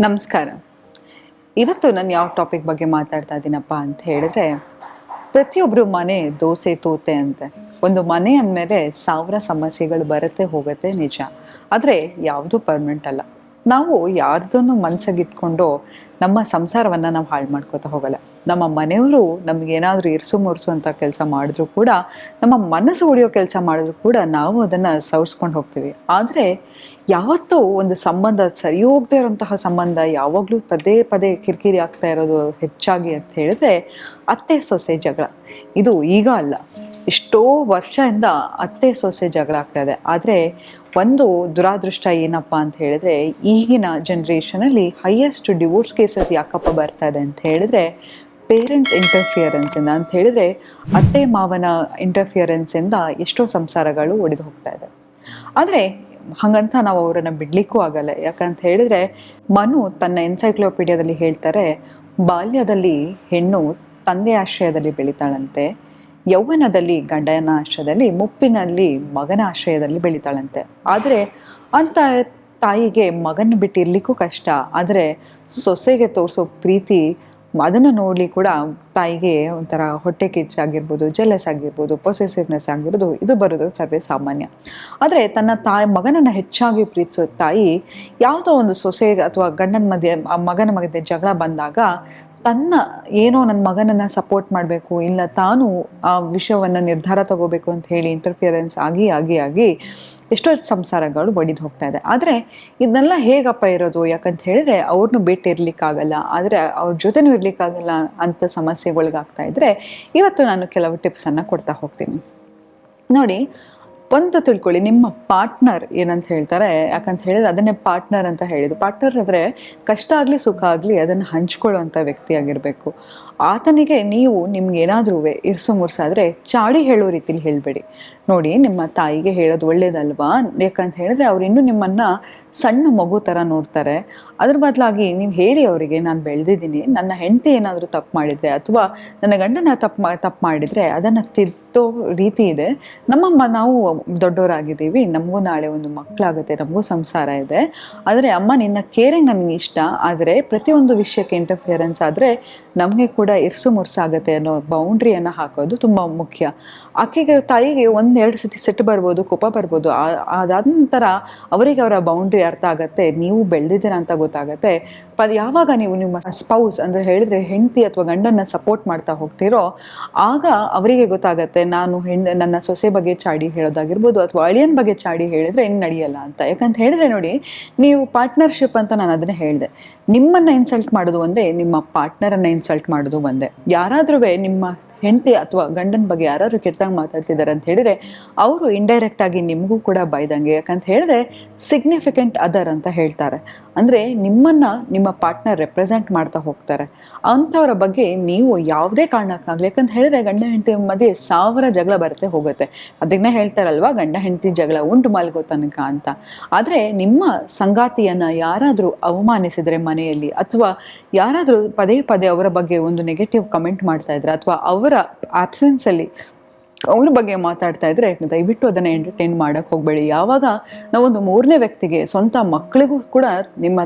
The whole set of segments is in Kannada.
ನಮಸ್ಕಾರ. ಇವತ್ತು ನಾನು ಯಾವ ಟಾಪಿಕ್ ಬಗ್ಗೆ ಮಾತಾಡ್ತಾ ಇದ್ದೀನಪ್ಪ ಅಂತ ಹೇಳಿದ್ರೆ ಪ್ರತಿಯೊಬ್ಬರು ಮನೆ ದೋಸೆ, ತೋತೆ ಅಂತೆ. ಒಂದು ಮನೆ ಅಂದಮೇಲೆ ಸಾವಿರ ಸಮಸ್ಯೆಗಳು ಬರುತ್ತೆ ಹೋಗುತ್ತೆ ನಿಜ. ಆದರೆ ಯಾವುದು ಪರ್ಮನೆಂಟ್ ಅಲ್ಲ. ನಾವು ಯಾರ್ದನ್ನು ಮನ್ಸಾಗಿಟ್ಕೊಂಡು ನಮ್ಮ ಸಂಸಾರವನ್ನು ನಾವು ಹಾಳು ಮಾಡ್ಕೋತಾ ಹೋಗಲ್ಲ. ನಮ್ಮ ಮನೆಯವರು ನಮಗೇನಾದರೂ ಇರಿಸು ಮುರಿಸು ಅಂತ ಕೆಲಸ ಮಾಡಿದ್ರು ಕೂಡ, ನಮ್ಮ ಮನಸ್ಸು ಉಳಿಯೋ ಕೆಲಸ ಮಾಡಿದ್ರು ಕೂಡ ನಾವು ಅದನ್ನು ಸವರ್ಸ್ಕೊಂಡು ಹೋಗ್ತೀವಿ. ಆದರೆ ಯಾವತ್ತೂ ಒಂದು ಸಂಬಂಧ ಸರಿ ಹೋಗದೇ ಇರೋಂತಹ ಸಂಬಂಧ, ಯಾವಾಗಲೂ ಪದೇ ಪದೇ ಕಿರಿಕಿರಿ ಆಗ್ತಾ ಇರೋದು ಹೆಚ್ಚಾಗಿ ಅಂತ ಹೇಳಿದ್ರೆ ಅತ್ತೆ ಸೊಸೆ ಜಗಳ. ಇದು ಈಗ ಅಲ್ಲ. ಎಷ್ಟೋ ವರ್ಷದಿಂದ ಅತ್ತೆ ಸೊಸೆ ಜಗಳ ಆಗ್ತಾ ಇದೆ. ಆದರೆ ಒಂದು ದುರಾದೃಷ್ಟ ಏನಪ್ಪ ಅಂತ ಹೇಳಿದ್ರೆ ಈಗಿನ ಜನ್ರೇಷನಲ್ಲಿ ಹೈಯೆಸ್ಟ್ ಡಿವೋರ್ಸ್ ಕೇಸಸ್ ಯಾಕಪ್ಪ ಬರ್ತಾ ಇದೆ ಅಂತ ಹೇಳಿದ್ರೆ ಪೇರೆಂಟ್ಸ್ ಇಂಟರ್ಫಿಯರೆನ್ಸಿಂದ ಅಂತ ಹೇಳಿದ್ರೆ ಅತ್ತೆ ಮಾವನ ಇಂಟರ್ಫಿಯರೆನ್ಸಿಂದ ಎಷ್ಟೋ ಸಂಸಾರಗಳು ಒಡೆದು ಹೋಗ್ತಾ ಇದೆ. ಆದರೆ ಹಾಗಂತ ನಾವು ಅವರನ್ನು ಬಿಡ್ಲಿಕ್ಕೂ ಆಗಲ್ಲ. ಯಾಕಂತ ಹೇಳಿದ್ರೆ, ಮನು ತನ್ನ ಎನ್ಸೈಕ್ಲೋಪೀಡಿಯಾದಲ್ಲಿ ಹೇಳ್ತಾರೆ, ಬಾಲ್ಯದಲ್ಲಿ ಹೆಣ್ಣು ತಂದೆ ಆಶ್ರಯದಲ್ಲಿ ಬೆಳಿತಾಳಂತೆ, ಯೌವನದಲ್ಲಿ ಗಂಡನ ಆಶ್ರಯದಲ್ಲಿ, ಮುಪ್ಪಿನಲ್ಲಿ ಮಗನ ಆಶ್ರಯದಲ್ಲಿ ಬೆಳಿತಾಳಂತೆ. ಆದರೆ, ಅಂತ ತಾಯಿಗೆ ಮಗನ ಬಿಟ್ಟಿರ್ಲಿಕ್ಕೂ ಕಷ್ಟ. ಆದರೆ ಸೊಸೆಗೆ ತೋರಿಸೋ ಪ್ರೀತಿ ಅದನ್ನು ನೋಡಲಿ ಕೂಡ ತಾಯಿಗೆ ಒಂಥರ ಹೊಟ್ಟೆ ಕಿಚ್ಚಾಗಿರ್ಬೋದು ಜೆಲಸ್ ಆಗಿರ್ಬೋದು ಪೊಸೆಸಿವ್ನೆಸ್ ಆಗಿರ್ಬೋದು, ಇದು ಬರೋದು ಸರ್ವೇ ಸಾಮಾನ್ಯ. ಆದರೆ ತನ್ನ ತಾಯಿ ಮಗನನ್ನು ಹೆಚ್ಚಾಗಿ ಪ್ರೀತಿಸೋ ತಾಯಿ ಯಾವುದೋ ಒಂದು ಸೊಸೆ ಅಥವಾ ಗಂಡನ ಮಧ್ಯೆ ಮಗನ ಮಧ್ಯೆ ಜಗಳ ಬಂದಾಗ ತನ್ನ ಏನೋ ನನ್ನ ಮಗನನ್ನು ಸಪೋರ್ಟ್ ಮಾಡಬೇಕು, ಇಲ್ಲ ತಾನು ಆ ವಿಷಯವನ್ನು ನಿರ್ಧಾರ ತಗೋಬೇಕು ಅಂತ ಹೇಳಿ ಇಂಟರ್ಫಿಯರೆನ್ಸ್ ಆಗಿ ಆಗಿ ಆಗಿ ಎಷ್ಟೋ ಸಂಸಾರಗಳು ಬಡಿದು ಹೋಗ್ತಾ ಇದೆ. ಆದರೆ ಇದನ್ನೆಲ್ಲ ಹೇಗಪ್ಪ ಇರೋದು? ಯಾಕಂತ ಹೇಳಿದ್ರೆ ಅವ್ರನ್ನೂ ಭೇಟಿ ಇರ್ಲಿಕ್ಕಾಗಲ್ಲ ಆದರೆ ಅವ್ರ ಜೊತೆನೂ ಇರ್ಲಿಕ್ಕಾಗಲ್ಲ ಅಂತ ಸಮಸ್ಯೆಗಳಿಗಾಗ್ತಾ ಇದ್ರೆ ಇವತ್ತು ನಾನು ಕೆಲವು ಟಿಪ್ಸನ್ನು ಕೊಡ್ತಾ ಹೋಗ್ತೀನಿ. ನೋಡಿ ಒಂದು ತಿಳ್ಕೊಳ್ಳಿ, ನಿಮ್ಮ ಪಾರ್ಟ್ನರ್ ಏನಂತ ಹೇಳ್ತಾರೆ? ಯಾಕಂತ ಹೇಳಿದ್ರೆ ಅದನ್ನೇ ಪಾರ್ಟ್ನರ್ ಅಂತ ಹೇಳಿದ್ದು. ಪಾರ್ಟ್ನರ್ ಅಂದರೆ ಕಷ್ಟ ಆಗಲಿ ಸುಖ ಆಗಲಿ ಅದನ್ನು ವ್ಯಕ್ತಿ ಆಗಿರಬೇಕು. ಆತನಿಗೆ ನೀವು ನಿಮ್ಗೆ ಏನಾದರೂ ಇರ್ಸು ಮುರ್ಸಾದರೆ ಚಾಡಿ ಹೇಳೋ ರೀತಿಲಿ ಹೇಳಬೇಡಿ. ನೋಡಿ, ನಿಮ್ಮ ತಾಯಿಗೆ ಹೇಳೋದು ಒಳ್ಳೇದಲ್ವಾ? ಯಾಕಂತ ಹೇಳಿದ್ರೆ ಅವ್ರು ಇನ್ನೂ ನಿಮ್ಮನ್ನು ಸಣ್ಣ ಮಗು ಥರ ನೋಡ್ತಾರೆ. ಅದ್ರ ಬದಲಾಗಿ ನೀವು ಹೇಳಿ ಅವರಿಗೆ, ನಾನು ಬೆಳೆದಿದ್ದೀನಿ, ನನ್ನ ಹೆಂಡತಿ ಏನಾದರೂ ತಪ್ಪು ಮಾಡಿದರೆ ಅಥವಾ ನನ್ನ ಗಂಡನ ತಪ್ಪು ತಪ್ಪು ಮಾಡಿದರೆ ಅದನ್ನು ತಿದ್ದೋ ರೀತಿ ಇದೆ. ನಮ್ಮಮ್ಮ ನಾವು ದೊಡ್ಡವರಾಗಿದ್ದೀವಿ, ನಮಗೂ ನಾಳೆ ಒಂದು ಮಕ್ಕಳಾಗುತ್ತೆ ನಮಗೂ ಸಂಸಾರ ಇದೆ. ಆದರೆ ಅಮ್ಮ ನಿನ್ನ ಕೇರಿಂಗ್ ನನಗೆ ಇಷ್ಟ, ಆದರೆ ಪ್ರತಿಯೊಂದು ವಿಷಯಕ್ಕೆ ಇಂಟರ್ಫಿಯರೆನ್ಸ್ ಆದರೆ ನಮಗೆ ಕೂಡ ಇರ್ಸು ಮುರ್ಸಾಗುತ್ತೆ ಅನ್ನೋ ಬೌಂಡ್ರಿಯನ್ನು ಹಾಕೋದು ತುಂಬ ಮುಖ್ಯ. ಆಕೆಗೆ, ತಾಯಿಗೆ ಒಂದೆರಡು ಸತಿ ಸೆಟ್ ಬರ್ಬೋದು, ಕೋಪ ಬರ್ಬೋದು ಅದಾದ ನಂತರ ಅವರಿಗೆ ಅವರ ಬೌಂಡ್ರಿ ಅರ್ಥ ಆಗುತ್ತೆ, ನೀವು ಬೆಳೆದಿದ್ದೀರಾ ಅಂತ ಗೊತ್ತಾಗತ್ತೆ. ಪ ಯಾವಾಗ ನೀವು ನಿಮ್ಮ ಸ್ಪೌಸ್ ಅಂದರೆ ಹೇಳಿದ್ರೆ ಹೆಂಡತಿ ಅಥವಾ ಗಂಡನ್ನ ಸಪೋರ್ಟ್ ಮಾಡ್ತಾ ಹೋಗ್ತೀರೋ, ಆಗ ಅವರಿಗೆ ಗೊತ್ತಾಗತ್ತೆ, ನಾನು ಹೆಣ್ಣು ನನ್ನ ಸೊಸೆ ಬಗ್ಗೆ ಚಾಡಿ ಹೇಳೋದಾಗಿರ್ಬೋದು ಅಥವಾ ಅಳಿಯನ್ ಬಗ್ಗೆ ಚಾಡಿ ಹೇಳಿದ್ರೆ ಇನ್ನು ನಡೆಯಲ್ಲ ಅಂತ. ಯಾಕಂತ ಹೇಳಿದ್ರೆ ನೋಡಿ, ನೀವು ಪಾರ್ಟ್ನರ್ಶಿಪ್ ಅಂತ ನಾನು ಅದನ್ನ ಹೇಳಿದೆ. ನಿಮ್ಮನ್ನ ಇನ್ಸಲ್ಟ್ ಮಾಡೋದು ಒಂದೇ, ನಿಮ್ಮ ಪಾರ್ಟ್ನರನ್ನು ಇನ್ಸಲ್ಟ್ ಮಾಡೋದು ಒಂದೇ. ಯಾರಾದ್ರೂ ನಿಮ್ಮ ಹೆಂಡತಿ ಅಥವಾ ಗಂಡನ ಬಗ್ಗೆ ಯಾರಾದ್ರು ಕೆಟ್ಟಂಗೆ ಮಾತಾಡ್ತಿದ್ದಾರೆ ಅಂತ ಹೇಳಿದ್ರೆ, ಅವರು ಇಂಡೈರೆಕ್ಟ್ ಆಗಿ ನಿಮಗೂ ಕೂಡ ಬೈದಂಗೆ ಯಾಕಂತ ಹೇಳಿದ್ರೆ ಸಿಗ್ನಿಫಿಕೆಂಟ್ ಅದರ್ ಅಂತ ಹೇಳ್ತಾರೆ. ಅಂದರೆ ನಿಮ್ಮನ್ನು ನಿಮ್ಮ ಪಾರ್ಟ್ನರ್ ರೆಪ್ರೆಸೆಂಟ್ ಮಾಡ್ತಾ ಹೋಗ್ತಾರೆ. ಅಂಥವರ ಬಗ್ಗೆ ನೀವು ಯಾವುದೇ ಕಾರಣಕ್ಕಾಗಲಿ, ಯಾಕಂತ ಹೇಳಿದ್ರೆ ಗಂಡ ಹೆಂಡತಿ ಮಧ್ಯೆ ಸಾವಿರ ಜಗಳ ಬರುತ್ತೆ ಹೋಗುತ್ತೆ. ಅದನ್ನ ಹೇಳ್ತಾರಲ್ವಾ, ಗಂಡ ಹೆಂಡತಿ ಜಗಳ ಉಂಟು ಮಲ್ಗೋ ತನಕ ಅಂತ. ಆದರೆ ನಿಮ್ಮ ಸಂಗಾತಿಯನ್ನು ಯಾರಾದರೂ ಅವಮಾನಿಸಿದರೆ ಮನೆಯಲ್ಲಿ, ಅಥವಾ ಯಾರಾದರೂ ಪದೇ ಪದೇ ಅವರ ಬಗ್ಗೆ ಒಂದು ನೆಗೆಟಿವ್ ಕಮೆಂಟ್ ಮಾಡ್ತಾ ಇದ್ರೆ, ಅಥವಾ ಅವರ ಆಬ್ಸೆನ್ಸಲ್ಲಿ ಅವ್ರ ಬಗ್ಗೆ ಮಾತಾಡ್ತಾ ಇದ್ರೆ ದಯವಿಟ್ಟು ಅದನ್ನು ಎಂಟರ್ಟೈನ್ ಮಾಡೋಕ್ಕೆ ಹೋಗಬೇಡಿ. ಯಾವಾಗ ನಾವೊಂದು ಮೂರನೇ ವ್ಯಕ್ತಿಗೆ ಸ್ವಂತ ಮಕ್ಕಳಿಗೂ ಕೂಡ ನಿಮ್ಮ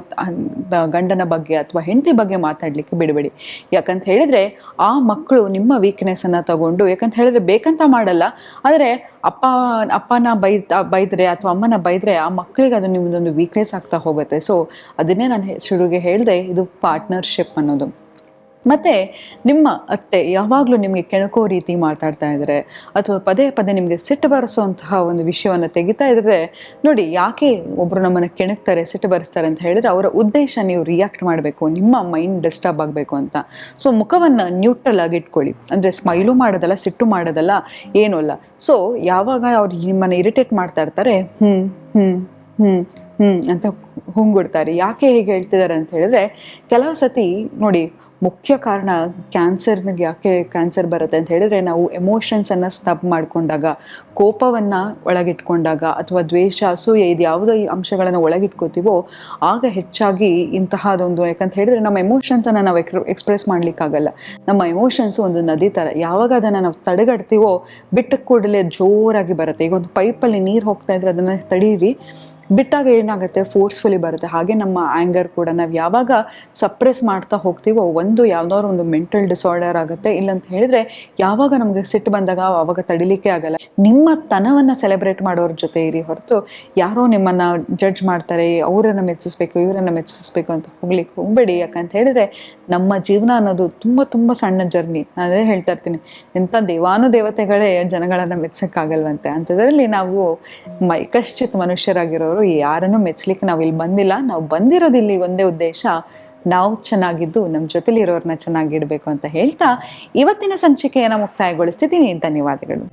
ಗಂಡನ ಬಗ್ಗೆ ಅಥವಾ ಹೆಂಡತಿ ಬಗ್ಗೆ ಮಾತಾಡಲಿಕ್ಕೆ ಬಿಡಬೇಡಿ. ಯಾಕಂತ ಹೇಳಿದ್ರೆ ಆ ಮಕ್ಕಳು ನಿಮ್ಮ ವೀಕ್ನೆಸ್ಸನ್ನು ತಗೊಂಡು, ಯಾಕಂತ ಹೇಳಿದ್ರೆ ಬೇಕಂತ ಮಾಡಲ್ಲ, ಆದರೆ ಅಪ್ಪ, ಅಪ್ಪನ ಬೈ ಬೈದರೆ ಅಥವಾ ಅಮ್ಮನ ಬೈದರೆ ಆ ಮಕ್ಕಳಿಗೆ ಅದು ನಿಮ್ಮದೊಂದು ವೀಕ್ನೆಸ್ ಆಗ್ತಾ ಹೋಗುತ್ತೆ. ಸೊ ಅದನ್ನೇ ನಾನು ಶುರುಗೆ ಹೇಳಿದೆ, ಇದು ಪಾರ್ಟ್ನರ್ಶಿಪ್ ಅನ್ನೋದು. ಮತ್ತು ನಿಮ್ಮ ಅತ್ತೆ ಯಾವಾಗಲೂ ನಿಮಗೆ ಕೆಣಕೋ ರೀತಿ ಮಾತಾಡ್ತಾ ಇದ್ದಾರೆ ಅಥವಾ ಪದೇ ಪದೇ ನಿಮಗೆ ಸಿಟ್ಟು ಬರೆಸೋಂತಹ ಒಂದು ವಿಷಯವನ್ನು ತೆಗಿತಾ ಇದ್ರೆ ನೋಡಿ, ಯಾಕೆ ಒಬ್ಬರು ನಮ್ಮನ್ನು ಕೆಣಕ್ತಾರೆ, ಸಿಟ್ಟು ಬರೆಸ್ತಾರೆ ಅಂತ ಹೇಳಿದ್ರೆ ಅವರ ಉದ್ದೇಶ ನೀವು ರಿಯಾಕ್ಟ್ ಮಾಡಬೇಕು, ನಿಮ್ಮ ಮೈಂಡ್ ಡಿಸ್ಟರ್ಬ್ ಆಗಬೇಕು ಅಂತ. ಸೊ ಮುಖವನ್ನು ನ್ಯೂಟ್ರಲ್ ಆಗಿ ಇಟ್ಕೊಳ್ಳಿ. ಅಂದರೆ ಸ್ಮೈಲು ಮಾಡೋದಲ್ಲ, ಸಿಟ್ಟು ಮಾಡೋದಲ್ಲ, ಏನೂ ಅಲ್ಲ. ಸೊ ಯಾವಾಗ ಅವ್ರು ನಿಮ್ಮನ್ನು ಇರಿಟೇಟ್ ಮಾಡ್ತಾ ಇರ್ತಾರೆ ಹ್ಞೂ ಹ್ಞೂ ಹ್ಞೂ ಹ್ಞೂ ಅಂತ ಹುಂಗುಡ್ತಾರೆ ಯಾಕೆ ಹೇಗೆ ಹೇಳ್ತಿದ್ದಾರೆ ಅಂತ ಹೇಳಿದ್ರೆ, ಕೆಲವು ಸತಿ ನೋಡಿ ಮುಖ್ಯ ಕಾರಣ ಕ್ಯಾನ್ಸರ್ನಿಗೆ ಯಾಕೆ ಕ್ಯಾನ್ಸರ್ ಬರುತ್ತೆ ಅಂತ ಹೇಳಿದ್ರೆ ನಾವು ಎಮೋಷನ್ಸನ್ನು ಸ್ನಬ್ ಮಾಡಿಕೊಂಡಾಗ, ಕೋಪವನ್ನು ಒಳಗಿಟ್ಕೊಂಡಾಗ ಅಥವಾ ದ್ವೇಷ, ಅಸೂಯೆ ಇದು ಯಾವುದೋ ಅಂಶಗಳನ್ನು ಒಳಗಿಟ್ಕೋತೀವೋ, ಆಗ ಹೆಚ್ಚಾಗಿ ಇಂತಹದೊಂದು ಯಾಕಂತ ಹೇಳಿದ್ರೆ ನಮ್ಮ ಎಮೋಷನ್ಸನ್ನು ನಾವು ಎಕ್ಸ್ಪ್ರೆಸ್ ಮಾಡಲಿಕ್ಕಾಗಲ್ಲ. ನಮ್ಮ ಎಮೋಷನ್ಸ್ ಒಂದು ನದಿ ಥರ ಯಾವಾಗ ಅದನ್ನು ನಾವು ತಡೆಗಟ್ತೀವೋ ಬಿಟ್ಟ ಕೂಡಲೇ ಜೋರಾಗಿ ಬರುತ್ತೆ. ಈಗ ಒಂದು ಪೈಪಲ್ಲಿ ನೀರು ಹೋಗ್ತಾ ಇದ್ರೆ ಅದನ್ನು ತಡೀರಿ. ಬಿಟ್ಟಾಗ ಏನಾಗುತ್ತೆ? ಫೋರ್ಸ್ಫುಲಿ ಬರುತ್ತೆ. ಹಾಗೆ ನಮ್ಮ ಆ್ಯಂಗರ್ ಕೂಡ ನಾವು ಯಾವಾಗ ಸಪ್ರೆಸ್ ಮಾಡ್ತಾ ಹೋಗ್ತೀವೋ, ಒಂದು ಯಾವ್ದಾದ್ರು ಒಂದು ಮೆಂಟಲ್ ಡಿಸಾರ್ಡರ್ ಆಗುತ್ತೆ. ಇಲ್ಲಂತ ಹೇಳಿದ್ರೆ, ಯಾವಾಗ ನಮಗೆ ಸಿಟ್ಟು ಬಂದಾಗ ಅವಾಗ ತಡಿಲಿಕ್ಕೆ ಆಗಲ್ಲ. ನಿಮ್ಮ ತನವನ್ನು ಸೆಲೆಬ್ರೇಟ್ ಮಾಡೋರ ಜೊತೆ ಇರಿ ಹೊರತು, ಯಾರೋ ನಿಮ್ಮನ್ನು ಜಡ್ಜ್ ಮಾಡ್ತಾರೆ, ಅವರನ್ನು ಮೆಚ್ಚಿಸ್ಬೇಕು, ಇವರನ್ನು ಮೆಚ್ಚಿಸ್ಬೇಕು ಅಂತ ಹೋಗ್ಲಿಕ್ಕೆ ಹೋಗಬೇಡಿ. ಯಾಕಂತ ಹೇಳಿದ್ರೆ ನಮ್ಮ ಜೀವನ ಅನ್ನೋದು ತುಂಬ ತುಂಬ ಸಣ್ಣ ಜರ್ನಿ ಅದೇ ಹೇಳ್ತಾ ಇರ್ತೀನಿ. ಎಂಥ ದೇವಾನುದೇವತೆಗಳೇ ಜನಗಳನ್ನು ಮೆಚ್ಚಕ್ಕಾಗಲ್ವಂತೆ ಅಂಥದ್ರಲ್ಲಿ ನಾವು ಮೈಕಶ್ಚಿತ್ ಮನುಷ್ಯರಾಗಿರೋರು ಯಾರನ್ನು ಮೆಚ್ಚಲಿಕ್ಕೆ ನಾವು ಇಲ್ಲಿ ಬಂದಿಲ್ಲ. ನಾವು ಬಂದಿರೋದು ಇಲ್ಲಿ ಒಂದೇ ಉದ್ದೇಶ, ನಾವು ಚೆನ್ನಾಗಿದ್ದು ನಮ್ಮ ಜೊತೆಲಿ ಇರೋರನ್ನ ಚೆನ್ನಾಗಿಡಬೇಕು ಅಂತ ಹೇಳ್ತಾ ಇವತ್ತಿನ ಸಂಚಿಕೆಯನ್ನು ಮುಕ್ತಾಯಗೊಳಿಸ್ತಿದ್ದೀನಿ. ಧನ್ಯವಾದಗಳು.